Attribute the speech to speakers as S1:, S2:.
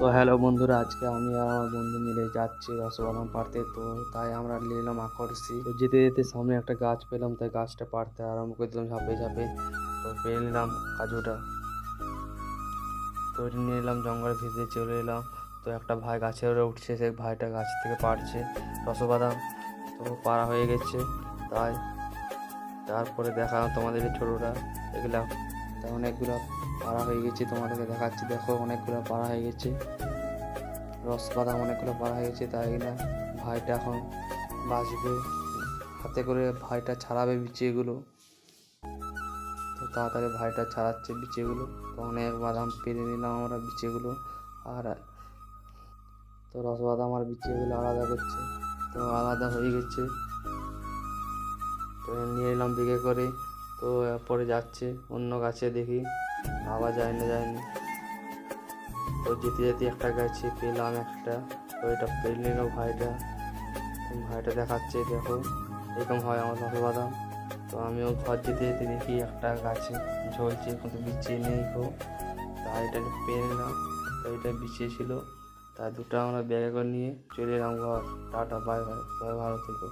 S1: তো হ্যালো বন্ধুরা, আজকে আমি আর আমার বন্ধু মিলে যাচ্ছি রসবাদাম পাড়তে। তো তাই আমরা নিলাম আকর্ষি। তো যেতে যেতে সামনে একটা গাছ পেলাম, তাই গাছটা পাড়তে আরম্ভ করে দিলাম ঝাঁপে ঝাঁপে। তো পেয়ে নিলাম কাজুটা। তো নিয়ে এলাম জঙ্গলের ভিতরে চলে এলাম। তো একটা ভাই গাছের উপরে উঠছে, সেই ভাইটা গাছ থেকে পাড়ছে রসবাদাম তো পাড়া হয়ে গেছে, তাই তারপরে দেখালাম তোমাদের ছোটোটা। এগুলা অনেকগুলো পাড়া হয়ে গেছে, তোমাদেরকে দেখাচ্ছি। দেখো, অনেকগুলো পাড়া হয়ে গেছে। রস বাদাম অনেকগুলো পাড়া হয়ে গেছে, তাই না? ভাইটা এখন বাঁচবে। হাতে করে ভাইটা ছাড়াবে বিচিগুলো। তো তাড়াতাড়ি ভাইটা ছাড়াচ্ছে বিচিগুলো। তো অনেক বাদাম পেরে নিলাম আমরা বিচিগুলো। আর তো রস বাদাম আর বিচিগুলো আলাদা করছে। তো আলাদা হয়ে গেছে। তো নিয়ে এলাম দিকে করে। তো পরে যাচ্ছে, অন্য গাছে দেখি আবার যায় না যায়নি তো যেতে যেতে একটা গাছে পেলাম একটা, তো এটা পেল নিল ভাইটা। তো ভাইটা দেখাচ্ছে, দেখো, এরকম হয় আমার রস বাদাম। তো আমিও ঘর যেতে যেতে দেখি একটা গাছে ঝলছে, কিন্তু বিছিয়ে নেই গো। তাই এটা পেয়ে নিলাম, তো এটা বিছিয়ে ছিল। তাই দুটো আমরা ব্যাগে করে নিয়ে চলে এলাম ঘর। টাটা, বাই বাই ভালো থেকো।